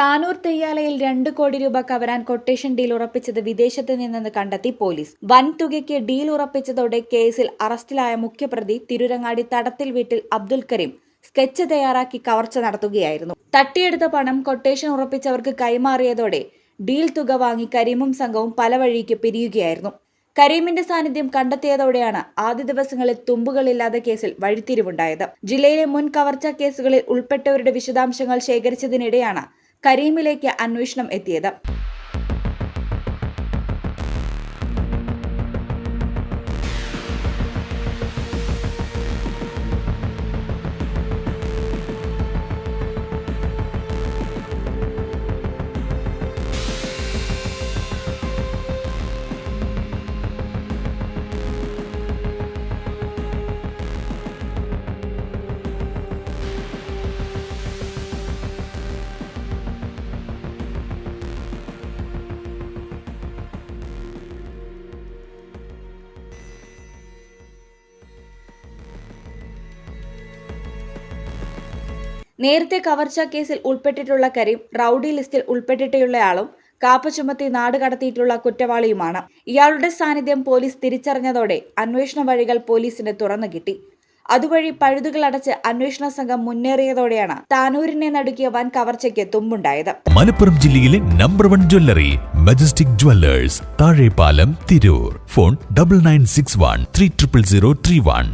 താനൂർ തെയ്യാലയിൽ രണ്ട് കോടി രൂപ കവരാൻ കൊട്ടേഷൻ ഡീൽ ഉറപ്പിച്ചത് വിദേശത്ത് നിന്നെന്ന് കണ്ടെത്തി പോലീസ്. വൻ തുകയ്ക്ക് ഡീൽ ഉറപ്പിച്ചതോടെ കേസിൽ അറസ്റ്റിലായ മുഖ്യപ്രതി തിരുരങ്ങാടി തടത്തിൽ വീട്ടിൽ അബ്ദുൽ കരീം സ്കെച്ച് തയ്യാറാക്കി കവർച്ച നടത്തുകയായിരുന്നു. തട്ടിയെടുത്ത പണം കൊട്ടേഷൻ ഉറപ്പിച്ചവർക്ക് കൈമാറിയതോടെ ഡീൽ തുക വാങ്ങി കരീമും സംഘവും പല വഴിക്ക് പിരിയുകയായിരുന്നു. കരീമിന്റെ സാന്നിധ്യം കണ്ടെത്തിയതോടെയാണ് ആദ്യ ദിവസങ്ങളിൽ തുമ്പുകളില്ലാത്ത കേസിൽ വഴിത്തിരിവുണ്ടായത്. ജില്ലയിലെ മുൻ കവർച്ചാ കേസുകളിൽ ഉൾപ്പെട്ടവരുടെ വിശദാംശങ്ങൾ ശേഖരിച്ചതിനിടെയാണ് കരീമിലേക്ക് അന്വേഷണം എത്തിയത് നേരത്തെ കവർച്ച കേസിൽ ഉൾപ്പെട്ടിട്ടുള്ള കരീം റൌഡി ലിസ്റ്റിൽ ഉൾപ്പെട്ടിട്ടുള്ളയാളും കാപ്പ ചുമത്തി നാട് കടത്തിയിട്ടുള്ള കുറ്റവാളിയുമാണ്. ഇയാളുടെ സാന്നിധ്യം പോലീസ് തിരിച്ചറിഞ്ഞതോടെ അന്വേഷണ വഴികൾ പോലീസിന് തുറന്നു കിട്ടി. അതുവഴി പഴുതുകൾ അടച്ച് അന്വേഷണ സംഘം മുന്നേറിയതോടെയാണ് താനൂരിനെ നടുക്കിയ വൻ കവർച്ചയ്ക്ക് തുമ്പുണ്ടായത്. മലപ്പുറം ജില്ലയിലെ number one jewellery Majestic jewellers Thazhepalam Tirur. Phone double nine six one three triple zero three one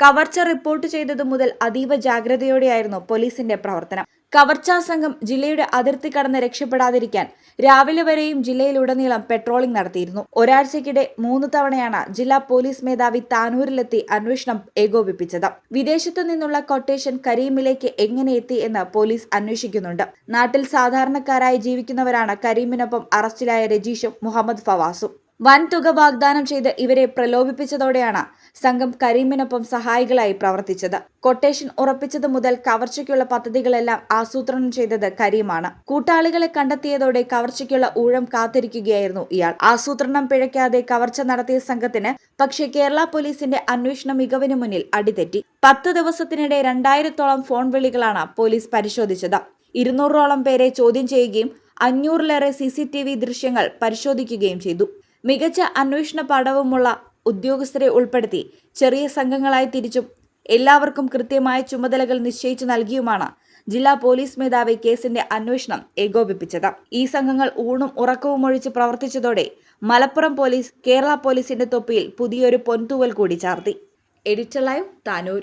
കവർച്ച റിപ്പോർട്ട് ചെയ്തതു മുതൽ അതീവ ജാഗ്രതയോടെയായിരുന്നു പോലീസിന്റെ പ്രവർത്തനം. കവർച്ചാ സംഘം ജില്ലയുടെ അതിർത്തി കടന്ന് രക്ഷപ്പെടാതിരിക്കാൻ രാവിലെ വരെയും ജില്ലയിലുടനീളം പെട്രോളിംഗ് നടത്തിയിരുന്നു. ഒരാഴ്ചക്കിടെ മൂന്ന് തവണയാണ് ജില്ലാ പോലീസ് മേധാവി താനൂരിലെത്തി അന്വേഷണം ഏകോപിപ്പിച്ചത്. വിദേശത്തു നിന്നുള്ള കൊട്ടേഷൻ കരീമിലേക്ക് എങ്ങനെ എത്തി എന്ന് പോലീസ് അന്വേഷിക്കുന്നുണ്ട്. നാട്ടിൽ സാധാരണക്കാരായി ജീവിക്കുന്നവരാണ് കരീമിനൊപ്പം അറസ്റ്റിലായ രജീഷും മുഹമ്മദ് ഫവാസും. വൻ തുക വാഗ്ദാനം ചെയ്ത് ഇവരെ പ്രലോഭിപ്പിച്ചതോടെയാണ് സംഘം കരീമിനൊപ്പം സഹായികളായി പ്രവർത്തിച്ചത്. കൊട്ടേഷൻ ഉറപ്പിച്ചത് മുതൽ കവർച്ചയ്ക്കുള്ള പദ്ധതികളെല്ലാം ആസൂത്രണം ചെയ്തത് കരീമാണ്. കൂട്ടാളികളെ കണ്ടെത്തിയതോടെ കവർച്ചയ്ക്കുള്ള ഊഴം കാത്തിരിക്കുകയായിരുന്നു ഇയാൾ. ആസൂത്രണം പിഴയ്ക്കാതെ കവർച്ച നടത്തിയ സംഘത്തിന് പക്ഷേ കേരള പോലീസിന്റെ അന്വേഷണ മികവിന് മുന്നിൽ അടിതെറ്റി. പത്ത് ദിവസത്തിനിടെ രണ്ടായിരത്തോളം ഫോൺ വിളികളാണ് പോലീസ് പരിശോധിച്ചത്. ഇരുന്നൂറോളം പേരെ ചോദ്യം ചെയ്യുകയും അഞ്ഞൂറിലേറെ സി സി ടി വി ദൃശ്യങ്ങൾ പരിശോധിക്കുകയും ചെയ്തു. മികച്ച അന്വേഷണ പാഠവുമുള്ള ഉദ്യോഗസ്ഥരെ ഉൾപ്പെടുത്തി ചെറിയ സംഘങ്ങളായി തിരിച്ചും എല്ലാവർക്കും കൃത്യമായ ചുമതലകൾ നിശ്ചയിച്ചു നൽകിയുമാണ് ജില്ലാ പോലീസ് മേധാവി കേസിന്റെ അന്വേഷണം ഏകോപിപ്പിച്ചത്. ഈ സംഘങ്ങൾ ഊണും ഉറക്കവും ഒഴിച്ച് പ്രവർത്തിച്ചതോടെ മലപ്പുറം പോലീസ് കേരള പോലീസിന്റെ തൊപ്പിയിൽ പുതിയൊരു പൊൻതൂവൽ കൂടി ചാർത്തി. Editor live Tanur.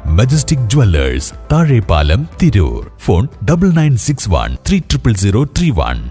Majestic jewellers Thazhepalam Tirur phone double nine six one three triple zero three one